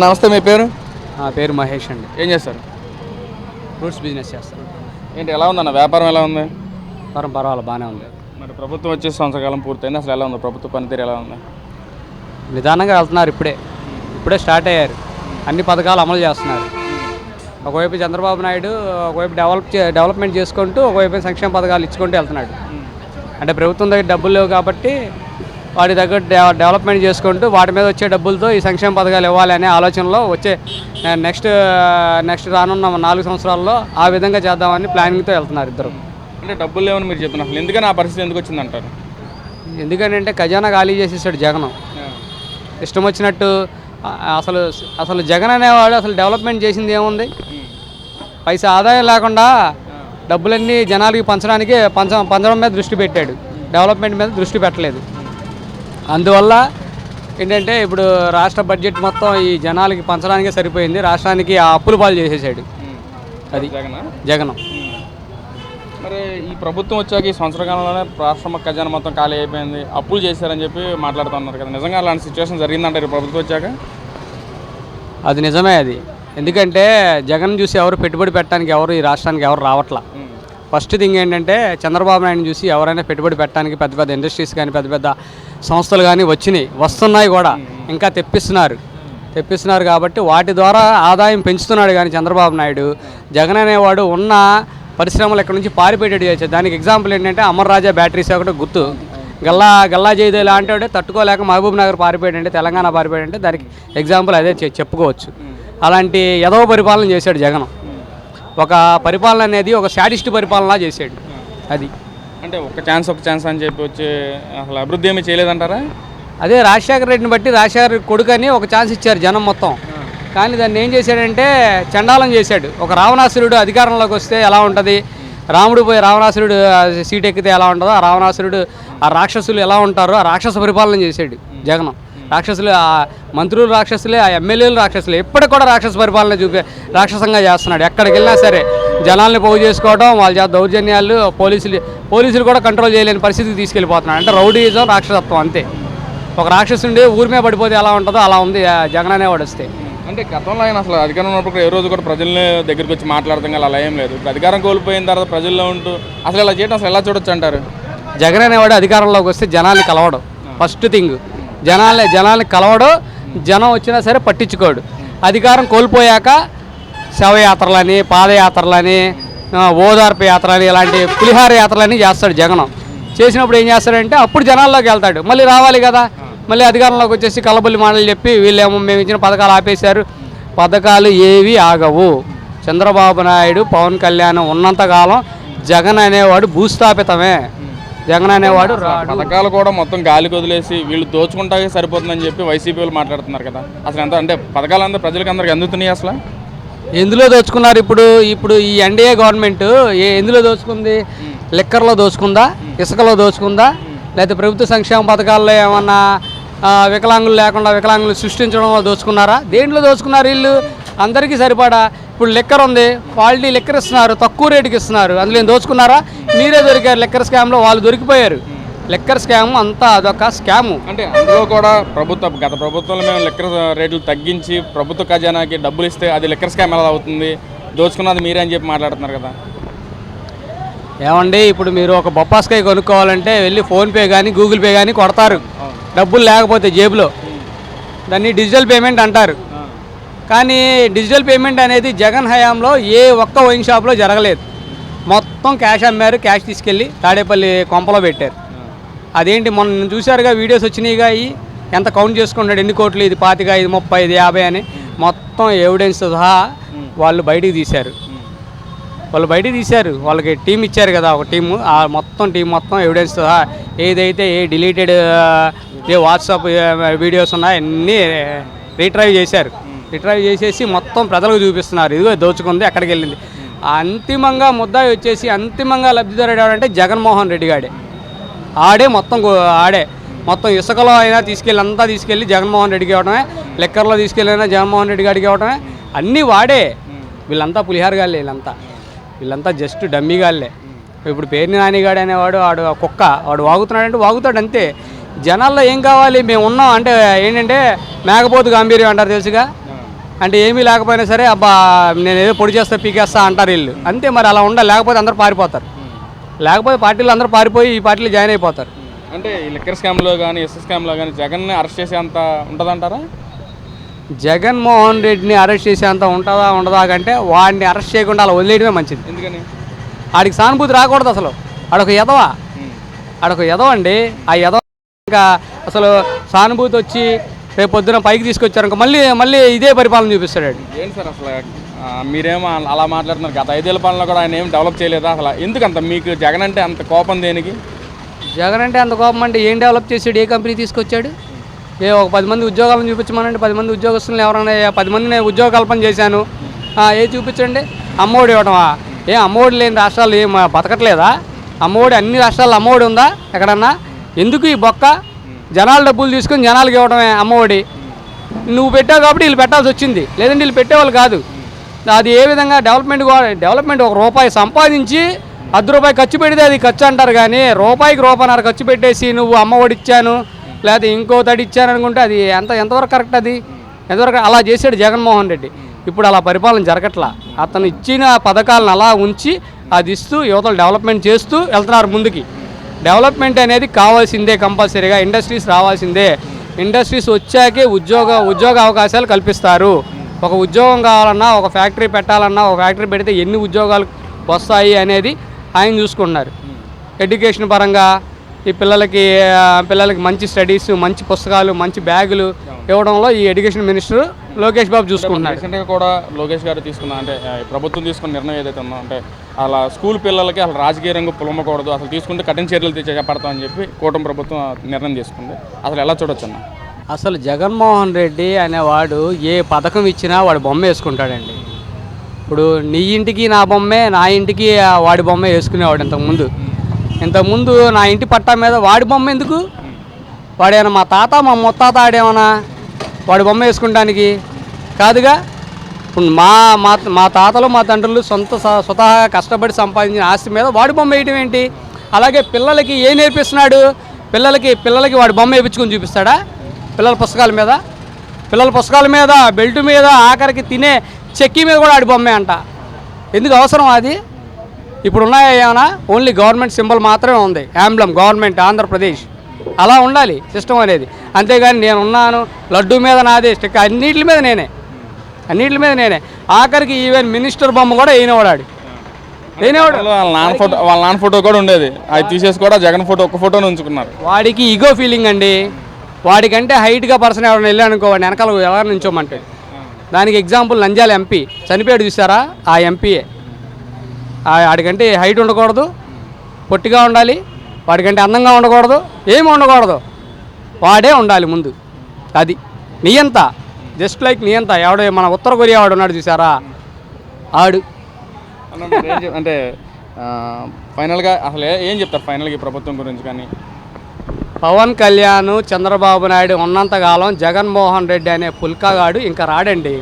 నమస్తే మీ పేరు? నా పేరు మహేష్ అండి. ఏం చేస్తారు? ఫ్రూట్స్ బిజినెస్ చేస్తాను. ఏంటి ఎలా ఉందన్న? వ్యాపారం ఎలా ఉంది? పరం పర్వాలేదు బాగానే ఉంది. మరి ప్రభుత్వం వచ్చే సంవత్సరకాలం పూర్తయింది అసలు ఎలా ఉంది? ప్రభుత్వ పనితీరు ఎలా ఉంది? నిదానంగా వెళ్తున్నారు ఇప్పుడే. ఇప్పుడే స్టార్ట్ అయ్యారు. అన్ని పథకాలు అమలు చేస్తున్నారు. ఒకవైపు చంద్రబాబు నాయుడు ఒకవైపు డెవలప్ చే డెవలప్మెంట్ చేసుకుంటూ ఒకవైపు సంక్షేమ పథకాలు ఇచ్చుకుంటూ వెళ్తున్నాడు. అంటే ప్రభుత్వం దగ్గర డబ్బులు లేవు కాబట్టి వాటి దగ్గర డెవ- డెవలప్మెంట్ చేసుకుంటూ వాటి మీద వచ్చే డబ్బులతో ఈ సంక్షేమ పథకాలు ఇవ్వాలి అనే ఆలోచనలో వచ్చే నెక్స్ట్ నెక్స్ట్ రానున్న నాలుగు సంవత్సరాల్లో ఆ విధంగా చేద్దామని ప్లానింగ్తో వెళ్తున్నారు ఇద్దరు. అంటే డబ్బులు లేవని మీరు చెప్తున్నారు ఎందుకని ఆ పరిస్థితి ఎందుకు వచ్చింది అంటారు ఎందుకంటే ఖజానా ఖాళీ చేసేసాడు జగన్. ఇష్టం వచ్చినట్టు అసలు అసలు జగన్ అనేవాడు అసలు డెవలప్మెంట్ చేసింది ఏముంది? పైసా ఆదాయం లేకుండా డబ్బులన్నీ జనాలకి పంచడానికి పంచ పంచడం మీద దృష్టి పెట్టాడు. డెవలప్మెంట్ మీద దృష్టి పెట్టలేదు. అందువల్ల ఏంటంటే ఇప్పుడు రాష్ట్ర బడ్జెట్ మొత్తం ఈ జనాలకి పంచడానికే సరిపోయింది. రాష్ట్రానికి ఆ అప్పులు పాలు చేసేసాడు. అది జగన్? మరి ఈ ప్రభుత్వం వచ్చాక ఈ సంవత్సర కాలంలోనే రాష్ట్రం ఖజానా మొత్తం ఖాళీ అయిపోయింది. అప్పులు చేశారని చెప్పి మాట్లాడుతున్నారు కదా. నిజంగా అలాంటి సిచ్యువేషన్ జరిగిందంటారు ప్రభుత్వం వచ్చాక? అది నిజమే అది. ఎందుకంటే జగన్ చూసి ఎవరు పెట్టుబడి పెట్టడానికి ఎవరు ఈ రాష్ట్రానికి ఎవరు రావట్లా. ఫస్ట్ థింగ్ ఏంటంటే చంద్రబాబు నాయుడు చూసి ఎవరైనా పెట్టుబడి పెట్టడానికి పెద్ద పెద్ద ఇండస్ట్రీస్ కానీ పెద్ద పెద్ద సంస్థలు కానీ వచ్చినాయి వస్తున్నాయి కూడా. ఇంకా తెప్పిస్తున్నారు. తెప్పిస్తున్నారు కాబట్టి వాటి ద్వారా ఆదాయం పెంచుతున్నాడు కానీ చంద్రబాబు నాయుడు. జగన్ అనేవాడు ఉన్న పరిశ్రమలు ఇక్కడ నుంచి పారిపోయేటట్టు చేశారు దానికి ఎగ్జాంపుల్ ఏంటంటే అమర్ రాజా బ్యాటరీస్ ఒకటి గుర్తు. గల్లా గల్లా జయదే లాంటి తట్టుకోలేక మహబూబ్ నగర్ పారిపోయాడంటే తెలంగాణ పారిపోయాడంటే దానికి ఎగ్జాంపుల్ అదే చె- చెప్పుకోవచ్చు. అలాంటి ఎదవ పరిపాలన చేశాడు జగన్. ఒక పరిపాలన అనేది ఒక శాడిస్ట్ పరిపాలన చేశాడు. అది. అంటే ఒక ఛాన్స్ ఒక ఛాన్స్ అని చెప్పి వచ్చి అసలు అభివృద్ధి ఏమీ చేయలేదంటారా? అదే రాజశేఖర రెడ్డిని బట్టి రాజశేఖర కొడుకని ఒక ఛాన్స్ ఇచ్చారు జనం మొత్తం. కానీ దాన్ని ఏం చేశాడంటే చండాలం చేశాడు. ఒక రావణాసురుడు అధికారంలోకి వస్తే ఎలా ఉంటుంది? రాముడు పోయి రావణాసురుడు సీట్ ఎక్కితే ఎలా ఉంటుందో ఆ రావణాసురుడు ఆ రాక్షసులు ఎలా ఉంటారో ఆ రాక్షస పరిపాలన చేశాడు జగన్. రాక్షసులు ఆ మంత్రులు రాక్షసులే ఆ ఎమ్మెల్యేలు రాక్షసులే ఎప్పటికి కూడా రాక్షస పరిపాలన చూపే రాక్షసంగా చేస్తున్నాడు. ఎక్కడికి వెళ్ళినా సరే జనాల్ని పోగు చేసుకోవడం వాళ్ళ చేత దౌర్జన్యాలు పోలీసులు పోలీసులు కూడా కంట్రోల్ చేయలేని పరిస్థితికి తీసుకెళ్ళిపోతున్నాడు అంటే రౌడీజం రాక్షసత్వం అంతే. ఒక రాక్షసుండి ఊరి మీద పడిపోతే ఎలా ఉంటుందో అలా ఉంది జగన్ అనేవాడు వస్తే అంటే గతంలో ఆయన అసలు అధికారం ఉన్నప్పుడు ఏ రోజు కూడా ప్రజల్ని దగ్గరికి వచ్చి మాట్లాడతాం కదా అలా ఏం లేదు. ఇప్పుడు అధికారం కోల్పోయిన తర్వాత ప్రజల్లో ఉంటూ అసలు ఇలా చేయడం అసలు ఎలా చూడొచ్చు అంటారు? జగన్ అనేవాడు అధికారంలోకి వస్తే జనాల్ని కలవడం. ఫస్ట్ థింగ్ జనాల్ని జనాల్ని కలవడం. జనం వచ్చినా సరే పట్టించుకోడు. అధికారం కోల్పోయాక శవయాత్రలని పాదయాత్రలని ఓదార్పు యాత్రలని ఇలాంటి పులిహార యాత్రలని చేస్తాడు జగనం. చేసినప్పుడు ఏం చేస్తాడంటే అప్పుడు జనాల్లోకి వెళ్తాడు. మళ్ళీ రావాలి కదా. మళ్ళీ అధికారంలోకి వచ్చేసి కలబుల్లి మాటలు చెప్పి వీళ్ళేమో మేము ఇచ్చిన పథకాలు ఆపేశారు. పథకాలు ఏవి ఆగవు. చంద్రబాబు నాయుడు పవన్ కళ్యాణ్ ఉన్నంతకాలం జగన్ అనేవాడు భూస్థాపితమే. జగన్ అనేవాడు పథకాలు కూడా మొత్తం గాలికి వదిలేసి వీళ్ళు దోచుకుంటాకే సరిపోతుందని చెప్పి వైసీపీ వాళ్ళు మాట్లాడుతున్నారు కదా. అసలు ఎంత అంటే పథకాలు అందరూ ప్రజలకు అందరికి అందుతున్నాయి అసలు? ఎందులో దోచుకున్నారు ఇప్పుడు? ఇప్పుడు ఈ ఎన్డీఏ గవర్నమెంట్ ఏ ఎందులో దోచుకుంది? లిక్కర్లో దోచుకుందా? ఇసుకలో దోచుకుందా? లేకపోతే ప్రభుత్వ సంక్షేమ పథకాల్లో ఏమన్నా వికలాంగులు లేకుండా వికలాంగులు సృష్టించడంలో దోచుకున్నారా? దేంట్లో దోచుకున్నారు వీళ్ళు? అందరికీ సరిపడా. ఇప్పుడు లిక్కర్ ఉంది. క్వాలిటీ లిక్కర్ ఇస్తున్నారు. తక్కువ రేటుకి ఇస్తున్నారు. అందులో ఏం దోచుకున్నారా? మీరే దొరికారు లిక్కర్ స్కామ్లో. వాళ్ళు దొరికిపోయారు. లిక్కర్ స్కామ్ అంతా అదొక స్కాము. అంటే అందులో కూడా ప్రభుత్వ గత ప్రభుత్వంలో మేము లెక్కర్ రేట్లు తగ్గించి ప్రభుత్వ ఖజానాకి డబ్బులు ఇస్తే అది లెక్కర్ స్కామ్ ఎలా అవుతుంది? దోచుకున్నది మీరే అని చెప్పి మాట్లాడుతున్నారు కదా. ఏమండి ఇప్పుడు మీరు ఒక బొప్పాస్కాయ కొనుక్కోవాలంటే వెళ్ళి ఫోన్పే కానీ గూగుల్ పే కానీ కొడతారు. డబ్బులు లేకపోతే జేబులో. దాన్ని డిజిటల్ పేమెంట్ అంటారు. కానీ డిజిటల్ పేమెంట్ అనేది జగన్ హయాంలో ఏ ఒక్క వైన్ షాప్లో జరగలేదు. మొత్తం క్యాష్ అమ్మారు క్యాష్ తీసుకెళ్ళి తాడేపల్లి కొంపలో పెట్టారు. అదేంటి మొన్న చూశారుగా వీడియోస్ వచ్చినాయిగా అవి ఎంత కౌంట్ చేసుకుంటాడు ఎన్ని కోట్లు ఇది పాతిక ఇది ముప్పై ఇది యాభై అని. మొత్తం ఎవిడెన్స్ సహా వాళ్ళు బయటికి తీశారు. వాళ్ళు బయటికి తీశారు. వాళ్ళకి టీం ఇచ్చారు కదా ఒక టీము ఆ మొత్తం టీం మొత్తం ఎవిడెన్స్ సహా ఏదైతే ఏ డిలీటెడ్ ఏ వాట్సాప్ వీడియోస్ ఉన్నాయో అన్నీ రీట్రైవ్ చేశారు. రిట్రైవ్ చేసేసి మొత్తం ప్రజలకు చూపిస్తున్నారు. ఇదిగో దోచుకుంది ఎక్కడికి వెళ్ళింది. అంతిమంగా ముద్దాయి వచ్చేసి అంతిమంగా లబ్ధిదారుడు ఎవరంటే జగన్మోహన్ రెడ్డి గాడే. ఆడే మొత్తం ఆడే. మొత్తం ఇసుకలో అయినా తీసుకెళ్ళి అంతా తీసుకెళ్ళి జగన్మోహన్ రెడ్డికి ఇవ్వడమే లెక్కర్లో తీసుకెళ్ళినా జగన్మోహన్ రెడ్డి గారికి ఇవ్వడమే అన్నీ వాడే. వీళ్ళంతా పులిహార గాళ్ళే వీళ్ళంతా. వీళ్ళంతా జస్ట్ డమ్మీ గాళ్ళే. ఇప్పుడు పేరుని నానిగాడు అనేవాడు వాడు కుక్క వాడు వాగుతున్నాడంటే వాగుతాడు అంతే. జనాల్లో ఏం కావాలి? మేము ఉన్నాం అంటే ఏంటంటే మేకపోతు గాంభీర్యం అంటారు తెలుసుగా? అంటే ఏమీ లేకపోయినా సరే అబ్బా నేను ఏదో పొడి చేస్తా పీకేస్తా అంటారు వీళ్ళు. అంతే మరి అలా ఉండాలి లేకపోతే అందరూ పారిపోతారు. లేకపోతే పార్టీలు అందరూ పారిపోయి ఈ పార్టీలో జాయిన్ అయిపోతారు. అంటే ఈ లిక్కర్ స్కామ్లో కానీ ఎస్ స్కామ్లో కానీ జగన్ని అరెస్ట్ చేసేంత ఉంటుందంటారా? జగన్మోహన్ రెడ్డిని అరెస్ట్ చేసేంత ఉంటుందా ఉండదా కంటే వాడిని అరెస్ట్ చేయకుండా అలా వదిలేయడమే మంచిది. ఎందుకని? ఆడికి సానుభూతి రాకూడదు అసలు. ఆడొక ఎదవా ఉమ్. ఆడొక ఎదవ అండి. ఆ ఎదవ ఇంకా అసలు సానుభూతి వచ్చి రేపు పొద్దున పైకి తీసుకొచ్చారు ఇంకా మళ్ళీ మళ్ళీ ఇదే పరిపాలన చూపిస్తాడు. ఏంటి సార్ అసలు మీరేమో అలా మాట్లాడుతున్నారు. గత ఐదేళ్ళ పనులు కూడా ఆయన ఏం డెవలప్ చేయలేదా? అసలు ఎందుకంత మీకు జగన్ అంటే అంత కోపం దేనికి? జగన్ అంటే అంత కోపం అంటే ఏం డెవలప్ చేసాడు ఏ కంపెనీ తీసుకొచ్చాడు? ఏ ఒక పది మంది ఉద్యోగాలను చూపించమనండి. పది మంది ఉద్యోగస్తులను ఎవరైనా పది మంది నేను ఉద్యోగ కల్పన చేశాను ఏ చూపించండి? అమ్మఒడి ఇవ్వటమా? ఏ అమ్మఒడి లేని రాష్ట్రాలు ఏం బతకట్లేదా? అమ్మఒడి అన్ని రాష్ట్రాల్లో అమ్మఒడి ఉందా? ఎక్కడన్నా? ఎందుకు ఈ బొక్క? జనాలు డబ్బులు తీసుకొని జనాలకు ఇవ్వడమే అమ్మఒడి. నువ్వు పెట్టావు కాబట్టి వీళ్ళు పెట్టాల్సి వచ్చింది. లేదంటే వీళ్ళు పెట్టేవాళ్ళు కాదు. అది ఏ విధంగా డెవలప్మెంట్ కూడా డెవలప్మెంట్ ఒక రూపాయి సంపాదించి అర్ధ రూపాయి ఖర్చు పెడితే అది ఖర్చు అంటారు కానీ రూపాయికి రూపాయన్నర ఖర్చు పెట్టేసి నువ్వు అమ్మ ఒడి ఇచ్చాను లేకపోతే ఇంకో తడి ఇచ్చాను అనుకుంటే అది ఎంత ఎంతవరకు కరెక్ట్ అది? ఎంతవరకు అలా చేశాడు జగన్మోహన్ రెడ్డి. ఇప్పుడు అలా పరిపాలన జరగట్లా. అతను ఇచ్చిన పథకాలను అలా ఉంచి అది ఇస్తూ యువతలు డెవలప్మెంట్ చేస్తూ వెళ్తున్నారు ముందుకి. డెవలప్మెంట్ అనేది కావాల్సిందే కంపల్సరీగా ఇండస్ట్రీస్ రావాల్సిందే. ఇండస్ట్రీస్ వచ్చాకే ఉద్యోగ ఉద్యోగ అవకాశాలు కల్పిస్తారు. ఒక ఉద్యోగం కావాలన్నా ఒక ఫ్యాక్టరీ పెట్టాలన్నా ఒక ఫ్యాక్టరీ పెడితే ఎన్ని ఉద్యోగాలు వస్తాయి అనేది ఆయన చూసుకుంటున్నారు. ఎడ్యుకేషన్ పరంగా ఈ పిల్లలకి పిల్లలకి మంచి స్టడీస్ మంచి పుస్తకాలు మంచి బ్యాగులు ఇవ్వడంలో ఈ ఎడ్యుకేషన్ మినిస్టర్ లోకేష్ బాబు చూసుకుంటున్నాడు రీసెంట్గా కూడా లోకేష్ గారు తీసుకున్న అంటే ప్రభుత్వం తీసుకున్న నిర్ణయం ఏదైతే ఉందో అంటే అలా స్కూల్ పిల్లలకి అసలు రాజకీయ రంగు పొలమకూడదు అసలు తీసుకుంటే కఠిన చర్యలు చేపడతామని చెప్పి కూటమి ప్రభుత్వం నిర్ణయం తీసుకుంది. అసలు ఎలా చూడొచ్చు అన్న? అసలు జగన్మోహన్ రెడ్డి అనేవాడు ఏ పథకం ఇచ్చినా వాడు బొమ్మ వేసుకుంటాడండి. ఇప్పుడు నీ ఇంటికి నా బొమ్మే నా ఇంటికి వాడి బొమ్మ వేసుకునేవాడు ఇంతకుముందు. ఇంతకుముందు నా ఇంటి పట్టా మీద వాడి బొమ్మ ఎందుకు? వాడేమైనా మా తాత మా ముత్తాత ఆడేమన్నా వాడి బొమ్మ వేసుకుంటానికి? కాదుగా? ఇప్పుడు మా మా మా తాతలు మా తండ్రులు సొంత స- స్వతహాగా కష్టపడి సంపాదించిన ఆస్తి మీద వాడి బొమ్మ వేయటం ఏంటి? అలాగే పిల్లలకి ఏం నేర్పిస్తున్నాడు? పిల్లలకి పిల్లలకి వాడి బొమ్మ వేయించుకొని చూపిస్తాడా? పిల్లల పుస్తకాల మీద పిల్లల పుస్తకాల మీద బెల్ట్ మీద ఆఖరికి తినే చెక్కీ మీద కూడా ఆడి బొమ్మే అంట. ఎందుకు అవసరం అది? ఇప్పుడు ఉన్నాయా ఏమైనా? ఓన్లీ గవర్నమెంట్ సింబల్ మాత్రమే ఉంది. Emblem government Andhra Pradesh. అలా ఉండాలి సిస్టమ్ అనేది. అంతేగాని నేను ఉన్నాను లడ్డు మీద నాదే స్టిక్ అన్నిటి మీద నేనే. అన్నిటి మీద నేనే. ఆఖరికి ఈవెన్ మినిస్టర్ బొమ్మ కూడా వేయనివాడు వేయనివాడు వాళ్ళ నాన్న ఫోటో వాళ్ళ నాన్న ఫోటో కూడా ఉండేది. అది తీసేసి కూడా జగన్ ఫోటో ఒక్క ఫోటోని ఉంచుకున్నారు. వాడికి ఈగో ఫీలింగ్ అండి. వాడికంటే హైట్గా పర్సన్ ఎవరైనా వెళ్ళానుకో వాడిని వెనకాల ఎవరు నుంచోమంటే. దానికి ఎగ్జాంపుల్ నంజాల ఎంపీ. చనిపోయాడు చూసారా? ఆ ఎంపీయే. వాడికంటే హైట్ ఉండకూడదు పొట్టిగా ఉండాలి వాడికంటే అందంగా ఉండకూడదు ఏమి ఉండకూడదు. వాడే ఉండాలి ముందు. అది. నియంత. జస్ట్ లైక్ నియంత. ఎవడో మన ఉత్తర కొరియా వాడు ఉన్నాడు చూసారా? ఆడు. అంటే ఫైనల్గా అసలు ఏం చెప్తారు? ఫైనల్గా ఈ ప్రభుత్వం గురించి కానీ? పవన్ కళ్యాణ్ చంద్రబాబు నాయుడు ఉన్నంతకాలం జగన్మోహన్ రెడ్డి అనే పుల్కాగాడు ఇంకా రాడండి.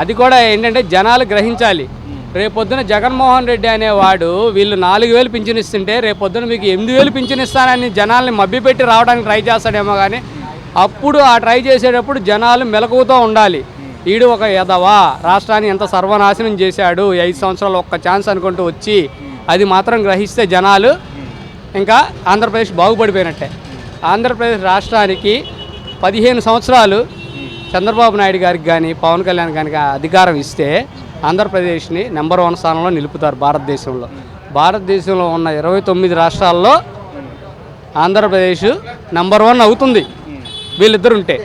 అది కూడా ఏంటంటే జనాలు గ్రహించాలి. రేపొద్దున జగన్మోహన్ రెడ్డి అనేవాడు వీళ్ళు నాలుగు వేలు పింఛనిస్తుంటే రేపొద్దున మీకు ఎనిమిది వేలు పింఛనిస్తానని జనాల్ని మబ్బిపెట్టి రావడానికి ట్రై చేస్తాడేమో కానీ అప్పుడు ఆ ట్రై చేసేటప్పుడు జనాలు మెలకువతో ఉండాలి. ఈడు ఒక ఎదవా రాష్ట్రాన్ని ఎంత సర్వనాశనం చేశాడు ఐదు సంవత్సరాలు ఒక్క ఛాన్స్ అనుకుంటూ వచ్చి అది మాత్రం గ్రహిస్తే జనాలు ఇంకా ఆంధ్రప్రదేశ్ బాగుపడిపోయినట్టే. ఆంధ్రప్రదేశ్ రాష్ట్రానికి పదిహేను సంవత్సరాలు చంద్రబాబు నాయుడు గారికి కానీ పవన్ కళ్యాణ్ గారికి అధికారం ఇస్తే ఆంధ్రప్రదేశ్ని నెంబర్ వన్ స్థానంలో నిలుపుతారు భారతదేశంలో. భారతదేశంలో ఉన్న ఇరవై తొమ్మిది రాష్ట్రాల్లో ఆంధ్రప్రదేశ్ నెంబర్ వన్ అవుతుంది. వీళ్ళిద్దరు ఉంటే.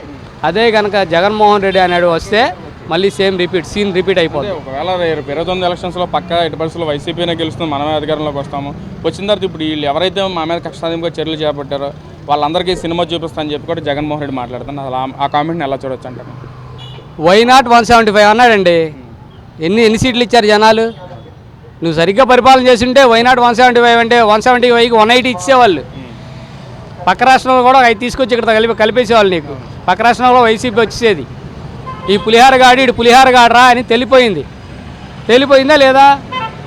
అదే కనుక జగన్మోహన్ రెడ్డి అనేడు వస్తే మళ్ళీ సేమ్ రిపీట్ సీన్ రిపీట్ అయిపోతుంది ఒకవేళ రేపు ఇరవై తొమ్మిది ఎలక్షన్స్లో పక్క ఎటు పరిస్థితుల్లో వైసీపీనే గెలుస్తుంది మనమే అధికారంలోకి వస్తాము. వచ్చిన తర్వాత ఇప్పుడు వీళ్ళు ఎవరైతే మా మీద కష్టాధికంగా చర్యలు చేపట్టారో వాళ్ళందరికీ సినిమా చూపిస్తా అని చెప్పి కూడా జగన్మోహన్ రెడ్డి మాట్లాడుతాను అసలు ఆ- కామెంట్ని ఎలా చూడొచ్చు అంటారు? Why not one seventy five అన్నాడండి. ఎన్ని ఎన్ని సీట్లు ఇచ్చారు జనాలు? నువ్వు సరిగ్గా పరిపాలన చేస్తుంటే why not one seventy five అంటే వన్ సెవెంటీ ఫైవ్కి వన్ ఎయిటీ ఇచ్చేవాళ్ళు. పక్క రాష్ట్రంలో కూడా అవి తీసుకొచ్చి ఇక్కడ కలిపి కలిపేసేవాళ్ళు నీకు. పక్క రాష్ట్రంలో వైసీపీ వచ్చేది. ఈ పులిహార గాడి ఇటు పులిహార గాడరా అని తెలిపోయింది. తెలిపోయిందా లేదా?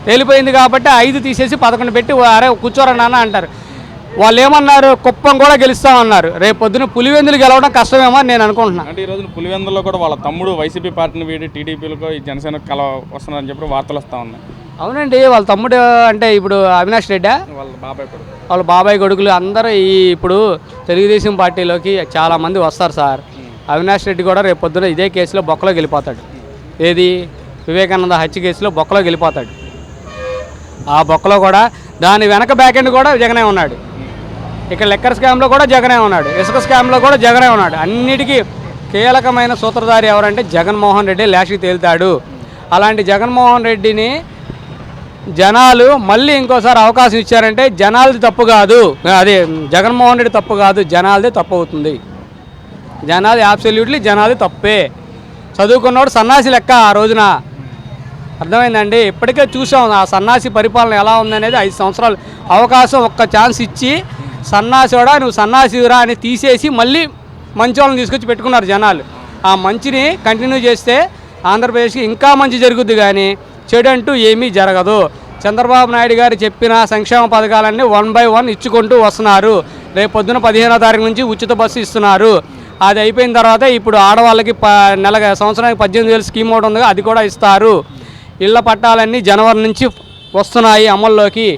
తెలిపోయింది కాబట్టి ఐదు తీసేసి పదకొండు పెట్టి అరే కూర్చోరా నాన్న అంటారు. వాళ్ళు ఏమన్నారు కుప్పం కూడా గెలుస్తామన్నారు. రేపు పొద్దున పులివెందులు గెలవడం కష్టమేమో నేను అనుకుంటున్నా. అంటే ఈ రోజున పులివెందులో కూడా వాళ్ళ తమ్ముడు వైసీపీ పార్టీని వీడి టీడీపీలకు ఈ జనసేన కల వస్తున్నారని చెప్పి వార్తలు వస్తూ ఉన్నాయి. అవునండి వాళ్ళ తమ్ముడు అంటే ఇప్పుడు అవినాష్ రెడ్డా? వాళ్ళ బాబాయ్ కొడుకు. వాళ్ళ బాబాయ్ కొడుకులు అందరూ ఈ ఇప్పుడు తెలుగుదేశం పార్టీలోకి చాలా మంది వస్తారు సార్. అవినాష్ రెడ్డి కూడా రేపు పొద్దున ఇదే కేసులో బొక్కలో గెలిపోతాడు ఏది? వివేకానంద హత్య కేసులో బొక్కలో గెలిపోతాడు ఆ బొక్కలో కూడా దాని వెనక బ్యాక్ ఎండ్ కూడా జగనే ఉన్నాడు. ఇక్కడ లెక్కర్ స్కామ్లో కూడా జగనే ఉన్నాడు. ఇసుక స్కామ్లో కూడా జగనే ఉన్నాడు. అన్నిటికీ కీలకమైన సూత్రధారి ఎవరంటే జగన్మోహన్ రెడ్డి లాస్ట్కి తేలుతాడు. అలాంటి జగన్మోహన్ రెడ్డిని జనాలు మళ్ళీ ఇంకోసారి అవకాశం ఇచ్చారంటే జనాలది తప్పు కాదు. అదే జగన్మోహన్ రెడ్డి తప్పు కాదు జనాలదే తప్పు అవుతుంది. జనాది అబ్సల్యూట్లీ జనాది తప్పే. చదువుకున్నవాడు సన్నాసి లెక్క ఆ రోజున. అర్థమైందండి? ఇప్పటికే చూసాం. ఆ సన్నాసి పరిపాలన ఎలా ఉందనేది ఐదు సంవత్సరాలు. అవకాశం ఒక్క ఛాన్స్ ఇచ్చి సన్నాసివాడా నువ్వు సన్నాసిరా అని తీసేసి మళ్ళీ మంచి వాళ్ళని తీసుకొచ్చి పెట్టుకున్నారు జనాలు. ఆ మంచిని కంటిన్యూ చేస్తే ఆంధ్రప్రదేశ్కి ఇంకా మంచి జరుగుద్ది కానీ చెడు అంటూ ఏమీ జరగదు. చంద్రబాబు నాయుడు గారు చెప్పిన సంక్షేమ పథకాలన్నీ వన్ బై వన్ ఇచ్చుకుంటూ వస్తున్నారు. రేపు పొద్దున పదిహేనో తారీఖు నుంచి ఉచిత బస్సు ఇస్తున్నారు. అది అయిపోయిన తర్వాత ఇప్పుడు ఆడవాళ్ళకి ప నెల సంవత్సరానికి పద్దెనిమిది వేలు స్కీమ్ ఒకటి ఉంది అది కూడా ఇస్తారు. ఇళ్ళ పట్టాలన్నీ జనవరి నుంచి వస్తున్నాయి అమల్లోకి.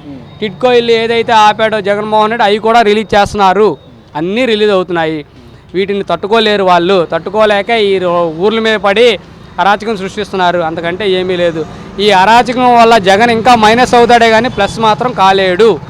టిట్కో ఇల్లు ఏదైతే ఆపాడో జగన్మోహన్ రెడ్డి అవి కూడా రిలీజ్ చేస్తున్నారు. అన్నీ రిలీజ్ అవుతున్నాయి. వీటిని తట్టుకోలేరు వాళ్ళు. తట్టుకోలేక ఈ ఊర్ల మీద పడి అరాచకం సృష్టిస్తున్నారు. అంతకంటే ఏమీ లేదు. ఈ అరాచకం వల్ల జగన్ ఇంకా మైనస్ అవుతాడే కానీ ప్లస్ మాత్రం కాలేడు.